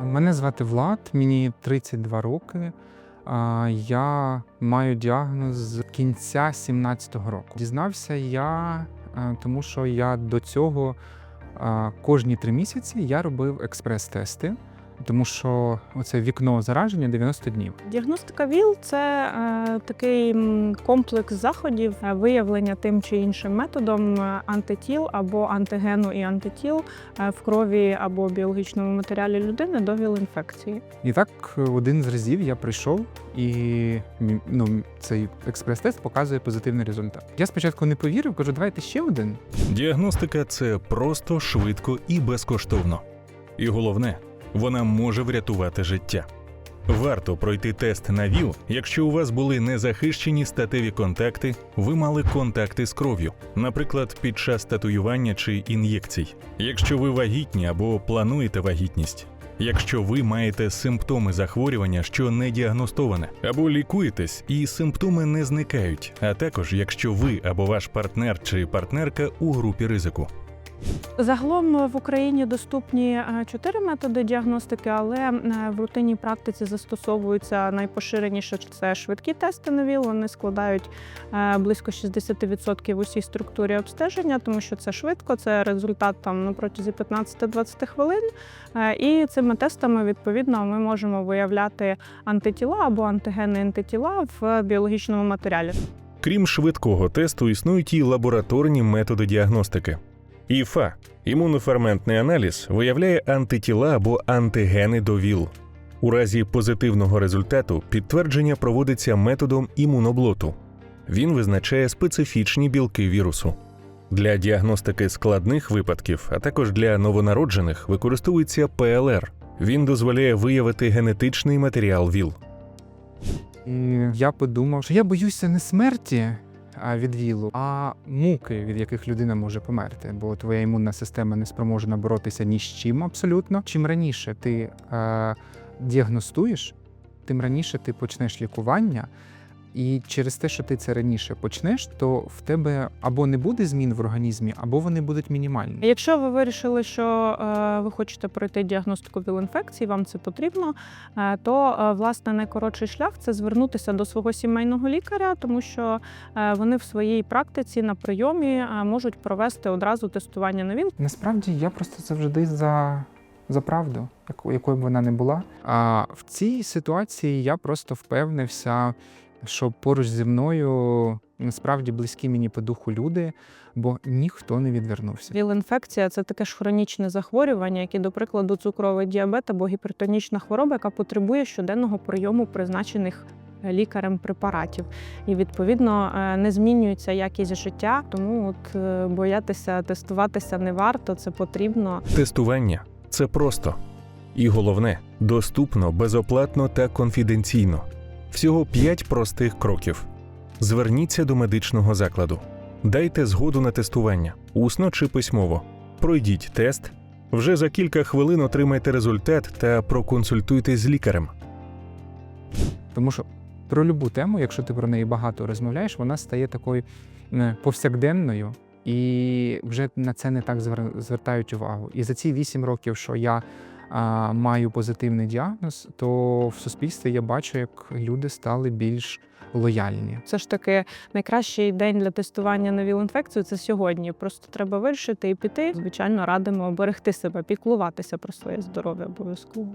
Мене звати Влад, мені 32 роки. Я маю діагноз з кінця 17-го року. Дізнався я, е, тому що я до цього кожні три місяці я робив експрес-тести, тому що оце вікно зараження 90 днів. Діагностика ВІЛ це е, такий комплекс заходів е, виявлення тим чи іншим методом е, антитіл або антигену і антитіл е, в крові або біологічному матеріалі людини до ВІЛ-інфекції. І так один з разів я прийшов, і ну, цей експрес-тест показує позитивний результат. Я спочатку не повірив, кажу, давайте ще один. Діагностика це просто, швидко і безкоштовно. І головне, вона може врятувати життя. Варто пройти тест на ВІЛ, якщо у вас були незахищені статеві контакти, ви мали контакти з кров'ю, наприклад, під час татуювання чи ін'єкцій. Якщо ви вагітні або плануєте вагітність. Якщо ви маєте симптоми захворювання, що не діагностоване, або лікуєтесь і симптоми не зникають, а також якщо ви або ваш партнер чи партнерка у групі ризику. Загалом в Україні доступні е, чотири методи діагностики, але е, в рутинній практиці застосовуються найпоширеніше це швидкі тести на ВІЛ. Вони складають е, близько 60% в усій структурі обстеження, тому що це швидко, це результат там на протязі 15-20 хвилин. І цими тестами відповідно ми можемо виявляти антитіла або антигени антитіла в біологічному матеріалі. Крім швидкого тесту, існують і лабораторні методи діагностики. ІФА імуноферментний аналіз виявляє антитіла або антигени до ВІЛ. У разі позитивного результату підтвердження проводиться методом імуноблоту. Він визначає специфічні білки вірусу. Для діагностики складних випадків, а також для новонароджених, використовується ПЛР. Він дозволяє виявити генетичний матеріал ВІЛ. І я подумав, що я боюся не смерті від вілу, а муки, від яких людина може померти. Бо твоя імунна система не спроможна боротися ні з чим абсолютно. Чим раніше ти е, діагностуєш, тим раніше ти почнеш лікування. І через те, що ти це раніше почнеш, то в тебе або не буде змін в організмі, або вони будуть мінімальні. Якщо ви вирішили, що е, ви хочете пройти діагностику ВІЛ-інфекції, вам це потрібно, е, то е, власне найкоротший шлях це звернутися до свого сімейного лікаря, тому що е, вони в своїй практиці на прийомі е, можуть провести одразу тестування на ВІЛ. Насправді я просто завжди за, за правду, яко- якою б вона не була. А в цій ситуації я просто впевнився, що поруч зі мною насправді близькі мені по духу люди, бо ніхто не відвернувся. ВІЛ-інфекція це таке ж хронічне захворювання, як і, до прикладу, цукровий діабет або гіпертонічна хвороба, яка потребує щоденного прийому призначених е, лікарем препаратів. І відповідно е, не змінюється якість життя. Тому от е, боятися тестуватися не варто, це потрібно. Тестування це просто. І головне доступно, безоплатно та конфіденційно. Всього 5 простих кроків. Зверніться до медичного закладу. Дайте згоду на тестування, усно чи письмово. Пройдіть тест. Вже за кілька хвилин отримайте результат та проконсультуйтесь з лікарем. Тому що про любу тему, якщо ти про неї багато розмовляєш, вона стає такою е, повсякденною, і вже на це не так звер- звертають увагу. І за ці вісім років, що я маю позитивний діагноз, то в суспільстві я бачу, як люди стали більш лояльні. Все ж таки найкращий день для тестування на ВІЛ-інфекцію це сьогодні. Просто треба вирішити і піти. Звичайно, радимо берегти себе, піклуватися про своє здоров'я обов'язково.